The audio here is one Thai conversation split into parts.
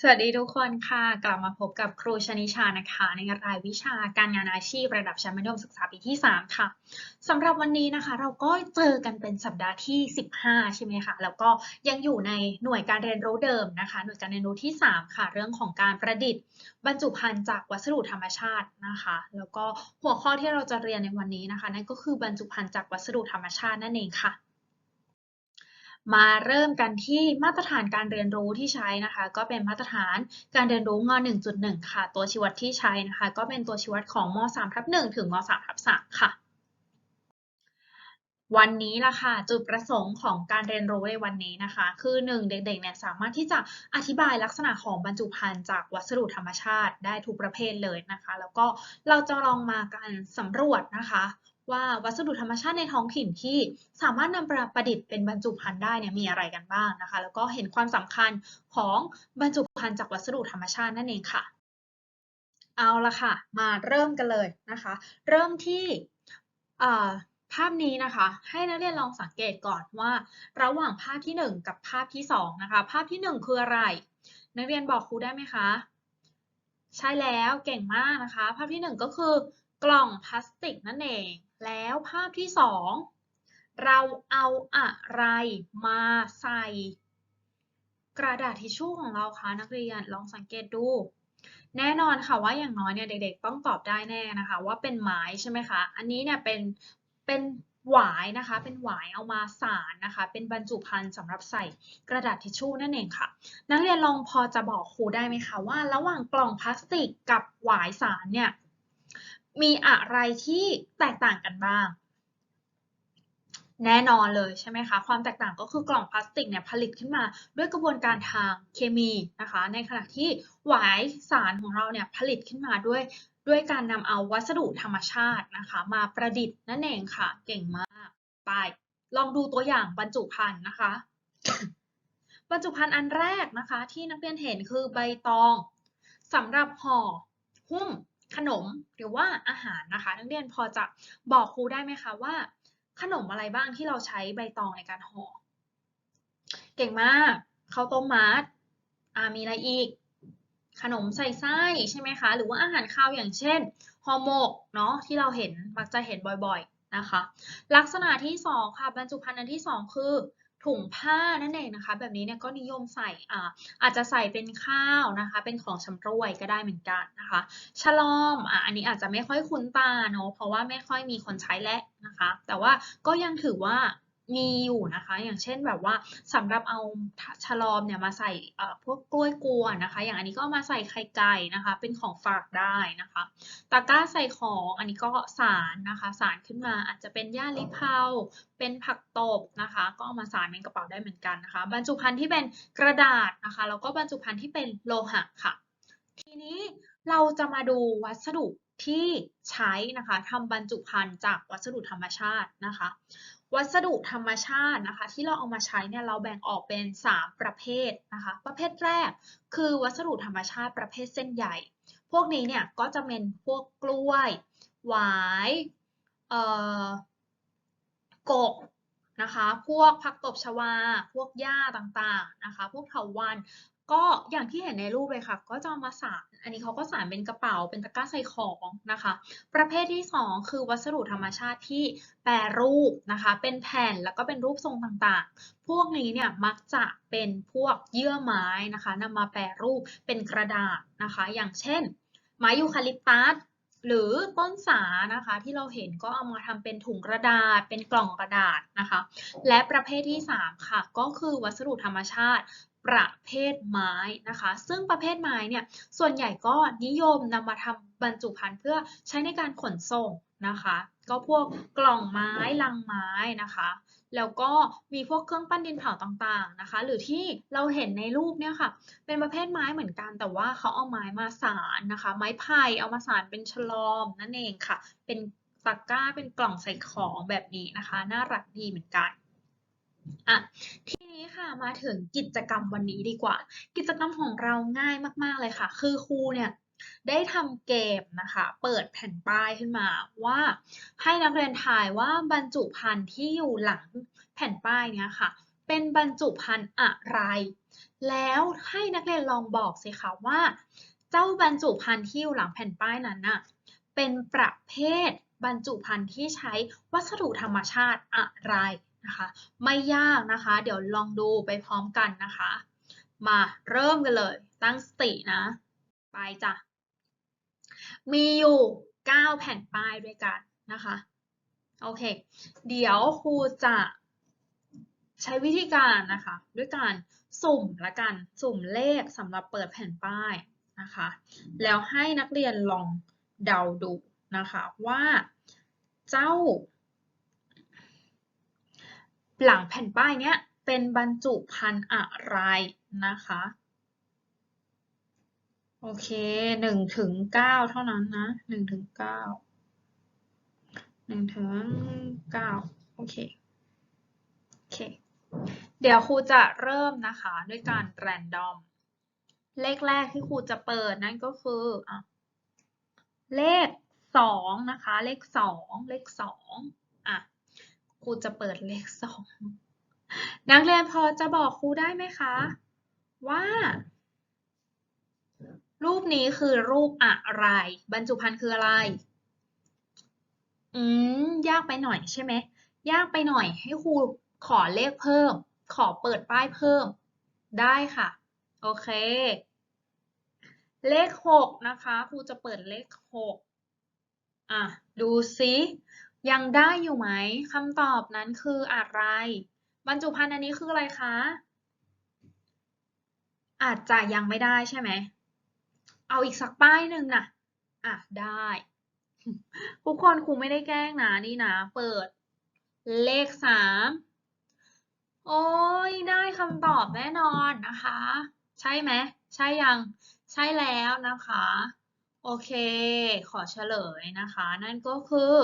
สวัสดีทุกคนค่ะ กลับมาพบกับครูชนิชานะคะ ในรายวิชาการงานอาชีพระดับชั้นมัธยมศึกษาปีที่ 3 ค่ะสำหรับวันนี้นะคะ เราก็เจอกันเป็นสัปดาห์ที่ 15 ใช่ไหมคะแล้วก็ยังอยู่ในหน่วยการเรียนรู้เดิมนะคะ หน่วยการเรียนรู้ที่ 3 ค่ะ เรื่องของการประดิษฐ์ บรรจุภัณฑ์จากวัสดุธรรมชาตินะคะ แล้วก็หัวข้อที่เราจะเรียนในวันนี้นะคะนั่นก็คือบรรจุภัณฑ์จากวัสดุธรรมชาตินั่นเองค่ะ มาเริ่มกันที่มาตรฐานการเรียนรู้ที่ใช้นะคะ ก็เป็นมาตรฐานการเรียนรู้ง 1.1 ค่ะ ตัวชี้วัดที่ใช้นะคะ ก็เป็นตัวชี้วัดของม3ทับ1ถึงม3ทับ3ค่ะ วันนี้ล่ะค่ะ จุดประสงค์ของการเรียนรู้ในวันนี้นะคะ คือ 1 เด็กๆเนี่ยสามารถที่จะอธิบายลักษณะของบรรจุภัณฑ์จากวัสดุธรรมชาติได้ทุกประเภทเลยนะคะ แล้วก็เราจะลองมาการสำรวจนะคะ ว่าวัสดุธรรมชาติในท้องถิ่นที่สามารถนำประประดิษฐ์เป็นบรรจุภัณฑ์ได้เนี่ยมีอะไรกันบ้างนะคะ แล้วก็เห็นความสำคัญของบรรจุภัณฑ์จากวัสดุธรรมชาตินั่นเองค่ะ เอาละค่ะ มาเริ่มกันเลยนะคะ เริ่มที่ภาพนี้นะคะ ให้นักเรียนลองสังเกตก่อนว่า ระหว่างภาพที่ 1 กับภาพที่2นะคะ ภาพที่ 1 คืออะไร นักเรียนบอกครูได้ไหมคะ ใช่แล้วเก่งมากนะคะ ภาพที่ 1 ก็คือกล่องพลาสติกนั่นเอง แล้วภาพที่2เราเอาอะไรมาใส่ กระดาษทิชชู่ของเราคะนักเรียนลองสังเกตดู แน่นอนค่ะว่าอย่างน้อยเนี่ยเด็กๆต้องตอบได้แน่นะคะ ว่าเป็นไม้ใช่ไหมคะอันนี้เนี่ยเป็นเป็นหวายนะคะ เป็นหวายเอามาสารนะคะ เป็นบรรจุภัณฑ์สำหรับใส่กระดาษทิชชู่นั่นเองค่ะ นักเรียนลองพอจะบอกครูได้ไหมคะว่า ระหว่างกล่องพลาสติกกับหวายสารเนี่ย มีอะไรที่แตกต่างกันบ้าง แน่นอนเลยใช่ไหมคะความแตกต่างก็คือกล่องพลาสติกเนี่ยผลิตขึ้นมาด้วยกระบวนการทางเคมีนะคะ ในขณะที่หวายสารของเราเนี่ยผลิตขึ้นมาด้วยด้วยการนำเอาวัสดุธรรมชาตินะคะ มาประดิษฐ์นั่นเองค่ะ เก่งมากไปลองดูตัวอย่างบรรจุภัณฑ์นะคะ บรรจุภัณฑ์อันแรกนะคะ ที่นักเรียนเห็นคือใบตองสำหรับห่อหุ้ม ขนมหรือว่าอาหารนะคะ นักเรียนพอจะบอกครูได้ไหมคะว่า ขนมอะไรบ้างที่เราใช้ใบตองในการห่อเก่งมากข้าวต้มมัดอ่ามีอะไรอีก ขนมใส่ไส้ใช่ไหมคะ หรือว่าอาหารคาวอย่างเช่นห่อหมกเนาะที่เราเห็นมักจะเห็นบ่อยๆนะคะ ลักษณะที่สองค่ะบรรจุภัณฑ์อันที่สองคือ ถุงผ้านั่นเองนะคะ แบบนี้เนี่ยก็นิยมใส่อ่าอาจจะใส่เป็นข้าวนะคะ เป็นของชำร่วยก็ได้เหมือนกันนะคะฉลอมอะอันนี้อาจจะไม่ค่อยคุ้นตาเนาะเพราะว่าไม่ค่อยมีคนใช้แล้วนะคะ แต่ว่าก็ยังถือว่า มีอยู่นะคะ อย่างเช่นแบบว่าสำหรับเอาฉลอมเนี่ยมาใส่เอ่อพวกกล้วยกวนนะคะ อย่างอันนี้ก็มาใส่ไข่ไก่นะคะ เป็นของฝากได้นะคะตะกร้าใส่ของอันนี้ก็สารนะคะสารขึ้นมาอาจจะเป็นหญ้าลิเพาเป็นผักตบนะคะ ก็เอามาสารในกระเป๋าได้เหมือนกันนะคะ บรรจุภัณฑ์ที่เป็นกระดาษนะคะแล้วก็บรรจุภัณฑ์ที่เป็นโลหะค่ะ ทีนี้เราจะมาดูวัสดุที่ใช้นะคะทำบรรจุภัณฑ์จากวัสดุธรรมชาตินะคะ วัสดุธรรมชาตินะคะ ที่เราเอามาใช้เนี่ยเราแบ่งออกเป็น 3 ประเภทนะคะ ประเภทแรกคือวัสดุธรรมชาติประเภทเส้นใหญ่ พวกนี้เนี่ยก็จะเป็นพวกกล้วยหวายเอ่อกกนะคะ พวกผักตบชวา พวกหญ้าต่างๆนะคะ พวกเถาวัลย์ ก็อย่างที่เห็นในรูปเลยค่ะ ก็จะมาสานอันนี้เขาก็สานเป็นกระเป๋าเป็นตะกร้าใส่ของนะคะ ประเภทที่ 2 คือวัสดุธรรมชาติที่แปรรูปนะคะ เป็นแผ่นแล้วก็เป็นรูปทรงต่างๆ พวกนี้เนี่ยมักจะเป็นพวกเยื่อไม้นะคะนำมาแปรรูปเป็นกระดาษนะคะ อย่างเช่น ไม้ยูคาลิปตัสหรือต้นสานะคะที่เราเห็นก็เอามาทำเป็นถุงกระดาษ เป็นกล่องกระดาษนะคะ และประเภทที่ 3 ค่ะ ก็คือวัสดุธรรมชาติ ประเภทไม้นะคะ ซึ่งประเภทไม้เนี่ยส่วนใหญ่ก็นิยมนำมาทำบรรจุภัณฑ์เพื่อใช้ในการขนส่งนะคะ ก็พวกกล่องไม้ลังไม้นะคะ แล้วก็มีพวกเครื่องปั้นดินเผาต่างๆนะคะ หรือที่เราเห็นในรูปเนี่ยค่ะ เป็นประเภทไม้เหมือนกันแต่ว่าเขาเอาไม้มาสานนะคะ ไม้ไผ่เอามาสานเป็นฉลอมนั่นเองค่ะ เป็นตะกร้าเป็นกล่องใส่ของแบบนี้นะคะ น่ารักดีเหมือนกัน อะทีนี้ค่ะมาถึงกิจกรรมวันนี้ดีกว่า กิจกรรมของเราง่ายมากๆเลยค่ะ คือครูเนี่ยได้ทำเกมนะคะ เปิดแผ่นป้ายขึ้นมาว่าให้นักเรียนทายว่าบรรจุภัณฑ์ที่อยู่หลังแผ่นป้ายเนี้ยค่ะ เป็นบรรจุภัณฑ์อะไร แล้วให้นักเรียนลองบอกสิคะว่า เจ้าบรรจุภัณฑ์ที่อยู่หลังแผ่นป้ายนั้นน่ะเป็นประเภทบรรจุภัณฑ์ที่ใช้วัสดุธรรมชาติอะไร นะคะ ไม่ยากนะคะ เดี๋ยวลองดูไปพร้อมกันนะคะ มาเริ่มกันเลย ตั้งสตินะ ไปจ้ะ มีอยู่ 9 แผ่นป้ายด้วยกันนะคะ โอเค เดี๋ยวครูจะใช้วิธีการนะคะ ด้วยการสุ่มละกัน สุ่มเลขสำหรับเปิดแผ่นป้ายนะคะ แล้วให้นักเรียนลองเดาดูนะคะว่าเจ้า หลังแผ่นป้ายเนี้ยเป็นบรรจุภัณฑ์อะไรนะคะ โอเคหนึ่งถึงเก้าเท่านั้นนะหนึ่งถึงเก้าหนึ่งถึงเก้าโอเค โอเค เดี๋ยวครูจะเริ่มนะคะด้วยการแรนดอม เลขแรกที่ครูจะเปิดนั่นก็คืออะเลขสองนะคะ เลขสองเลขสอง รูจะเปิดเลขสองนักเรียนพอจะบอกครูได้ไหมคะ ว่า รูปนี้คือรูปอะไร บรรจุภัณฑ์คืออะไร อืม ยากไปหน่อยใช่ไหม ยากไปหน่อยให้ครูขอเลขเพิ่ม ขอเปิดป้ายเพิ่ม ได้ค่ะ โอเค เลขหกนะคะครูจะเปิดเลขหกอะ ดูซิ ยังได้อยู่ไหมคำตอบนั้นคืออะไร บรรจุภัณฑ์อันนี้คืออะไรคะ อาจจะยังไม่ได้ใช่ไหม เอาอีกสักป้ายหนึ่งนะอะได้ ทุกคนครูไม่ได้แกล้งนะนี่นะ เปิด เลขสามโอ้ยได้คำตอบแน่นอนนะคะ ใช่ไหมใช่ยังใช่แล้วนะคะ โอเค ขอเฉลยนะคะ นั่นก็คือ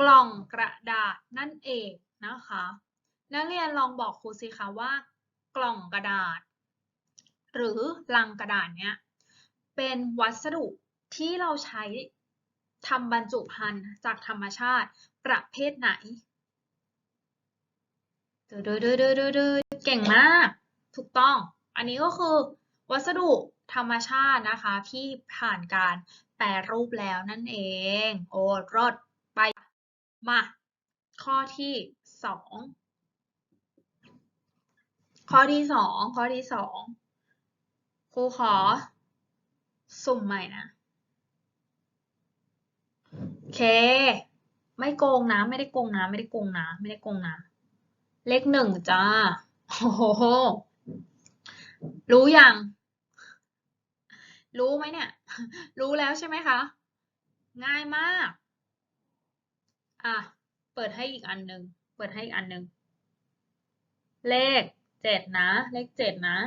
กล่องกระดาษนั่นเองนะคะ นักเรียนลองบอกครูสิคะว่ากล่องกระดาษ หรือลังกระดาษเนี้ยเป็นวัสดุที่เราใช้ทำบรรจุภัณฑ์จากธรรมชาติประเภทไหนเดือดเดือดเดือดเดือเก่งมาก ถูกต้อง อันนี้ก็คือ วัสดุธรรมชาตินะคะที่ผ่านการแปรรูปแล้วนั่นเอง โอ้รอดไป มา ข้อที่สองข้อที่สองข้อที่สองครูขอ สุ่มใหม่นะโอเค ไม่โกงนะ ไม่ได้โกงนะ ไม่ได้โกงนะ ไม่ได้โกงนะ เลขหนึ่งจ้าโอ้โหรู้ยัง รู้ไหมเนี่ย รู้แล้วใช่ไหมคะ ง่ายมาก อะ เปิดให้อีกอันหนึ่ง เปิดให้อีกอันหนึ่ง เลขเจ็ดนะ เลขเจ็ดนะ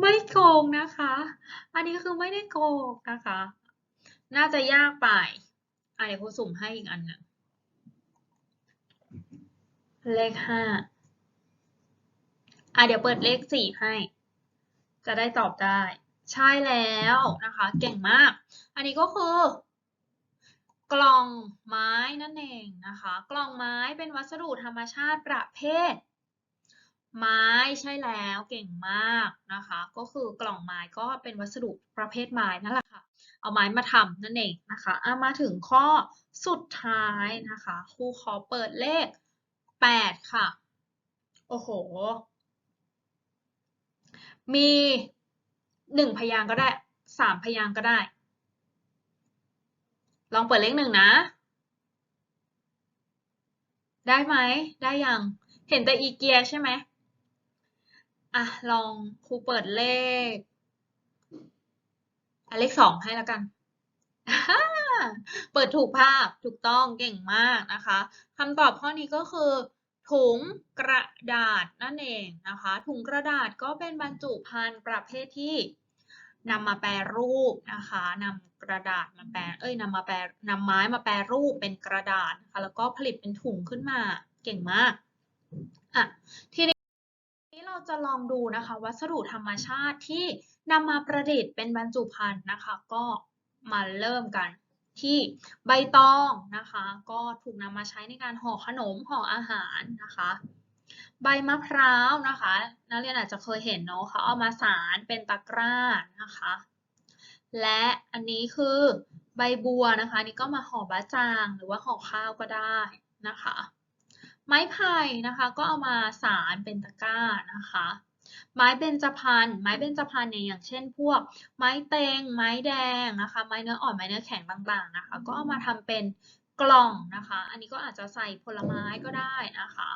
ไม่โกงนะคะ อันนี้คือไม่ได้โกงนะคะ น่าจะยากไปอะเดี๋ยวครูสุ่มให้อีกอันหนึ่ง เลขห้าอะเดี๋ยวเปิดเลขสี่ให้ จะได้ตอบได้ ใช่แล้วนะคะ เก่งมาก อันนี้ก็คือ กล่องไม้นั่นเองนะคะ กล่องไม้เป็นวัสดุธรรมชาติประเภท ไม้ใช่แล้วเก่งมากนะคะ ก็คือกล่องไม้ก็เป็นวัสดุประเภทไม้นั่นแหละค่ะ เอาไม้มาทำนั่นเองนะคะอะมาถึงข้อสุดท้ายนะคะครูขอเปิดเลข 8 ค่ะ โอ้โห มีหนึ่งพยางก็ได้สามพยางก็ได้ ลองเปิดเลขหนึ่งนะ ได้ไหม ได้ยัง เห็นแต่อีเกียใช่ไหมอะ ลองครูเปิดเลขอเลขสองให้แล้วกัน เปิดถูกภาพถูกต้องเก่งมากนะคะคำตอบข้อนี้ก็คือ ถุงกระดาษนั่นเองนะคะ ถุงกระดาษก็เป็นบรรจุภัณฑ์ประเภทที่ นำมาแปรรูปนะคะนำกระดาษมาแปรเอ้ยนำมาแปรนำไม้มาแปรรูปเป็นกระดาษนะคะแล้วก็ผลิตเป็นถุงขึ้นมาเก่งมากอะทีนี้นี้เราจะลองดูนะคะ วัสดุธรรมชาติที่นำมาประดิษฐ์เป็นบรรจุภัณฑ์นะคะ ก็มาเริ่มกันที่ใบตองนะคะ ก็ถูกนำมาใช้ในการห่อขนมห่ออาหารนะคะ ใบมะพร้าวนะคะนักเรียนอาจจะเคยเห็นเนาะเขาเอามาสารเป็นตะกร้านะคะ และอันนี้คือใบบัวนะคะนี่ก็มาห่อบะจางหรือว่าห่อข้าวก็ได้นะคะ ไม้ไผ่นะคะก็เอามาสารเป็นตะกร้านะคะ ไม้เบญจพรรณไม้เบญจพรรณเนี่ยอย่างเช่น พวกไม้เตงไม้แดงนะคะ ไม้เนื้ออ่อนไม้เนื้อแข็งต่างๆนะคะ ก็เอามาทำเป็นกล่องนะคะ อันนี้ก็อาจจะใส่ผลไม้ก็ได้นะคะ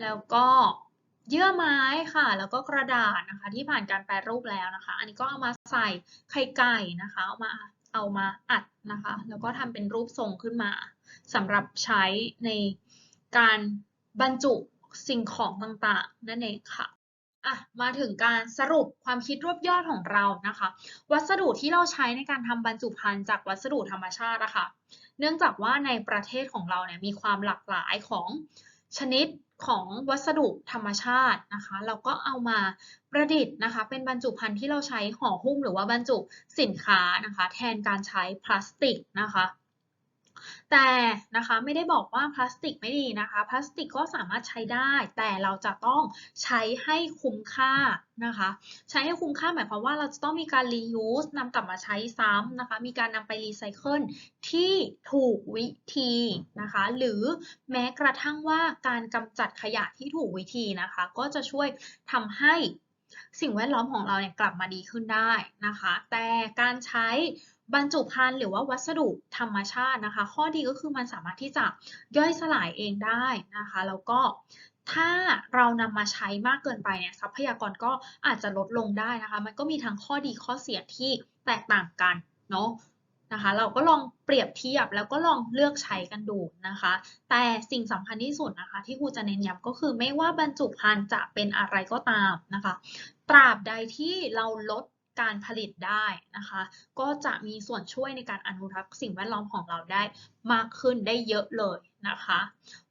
แล้วก็เยื่อไม้ค่ะ แล้วก็กระดาษนะคะ ที่ผ่านการแปรรูปแล้วนะคะ อันนี้ก็เอามาใส่ไข่ไก่นะคะ เอามาเอามาอัดนะคะ แล้วก็ทำเป็นรูปทรงขึ้นมาสำหรับใช้ในการบรรจุสิ่งของต่างๆ นั่นเองค่ะอะมาถึงการสรุปความคิดรวบยอดของเรานะคะ วัสดุที่เราใช้ในการทำบรรจุภัณฑ์จากวัสดุธรรมชาติอะค่ะเนื่องจากว่าในประเทศของเราเนี่ยมีความหลากหลายของ ชนิดของวัสดุธรรมชาตินะคะ เราก็เอามาประดิษฐ์นะคะ เป็นบรรจุภัณฑ์ที่เราใช้ห่อหุ้มหรือว่าบรรจุสินค้านะคะ แทนการใช้พลาสติกนะคะ แต่นะคะไม่ได้บอกว่าพลาสติกไม่ดีนะคะ พลาสติกก็สามารถใช้ได้ แต่เราจะต้องใช้ให้คุ้มค่านะคะ ใช้ให้คุ้มค่าหมายความว่าเราจะต้องมีการ reuse นำกลับมาใช้ซ้ำนะคะ มีการนำไปรีไซเคิลที่ถูกวิธีนะคะ หรือแม้กระทั่งว่าการกำจัดขยะที่ถูกวิธีนะคะ ก็จะช่วยทำให้สิ่งแวดล้อมของเราเนี่ยกลับมาดีขึ้นได้นะคะ แต่การใช้ บรรจุภัณฑ์หรือว่าวัสดุธรรมชาตินะคะ ข้อดีก็คือมันสามารถที่จะย่อยสลายเองได้นะคะ แล้วก็ถ้าเรานำมาใช้มากเกินไปเนี่ยทรัพยากรก็อาจจะลดลงได้นะคะ มันก็มีทั้งข้อดีข้อเสียที่แตกต่างกันเนาะนะคะ เราก็ลองเปรียบเทียบแล้วก็ลองเลือกใช้กันดูนะคะ แต่สิ่งสำคัญที่สุดนะคะ ที่ครูจะเน้นย้ำก็คือไม่ว่าบรรจุภัณฑ์จะเป็นอะไรก็ตามนะคะ ตราบใดที่เราลด การผลิตได้นะคะ ก็จะมีส่วนช่วยในการอนุรักษ์สิ่งแวดล้อมของเราได้มากขึ้นได้เยอะเลยนะคะ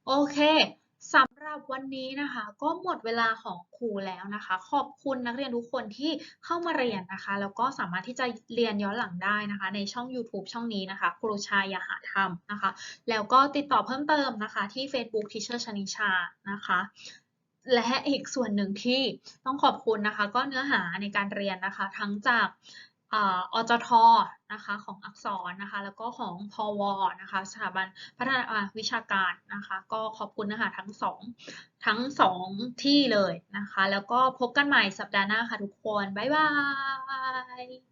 โอเคสำหรับวันนี้นะคะ ก็หมดเวลาของครูแล้วนะคะ ขอบคุณนักเรียนทุกคนที่เข้ามาเรียนนะคะ แล้วก็สามารถที่จะเรียนย้อนหลังได้นะคะ ในช่อง YouTube ช่องนี้นะคะ ครูชายาหาธรรมนะคะ แล้วก็ติดต่อเพิ่มเติมนะคะ ที่ Facebook Teacher ชนิชานะคะ และอีกส่วนหนึ่งที่ต้องขอบคุณนะคะ ก็เนื้อหาในการเรียนนะคะ ทั้งจากอจทนะคะของอักษรนะคะ แล้วก็ของพวนะคะ สถาบันพัฒนาวิชาการนะคะ ก็ขอบคุณนะคะทั้งสองทั้งสองที่เลยนะคะ แล้วก็พบกันใหม่สัปดาห์หน้าค่ะทุกคน บ๊ายบาย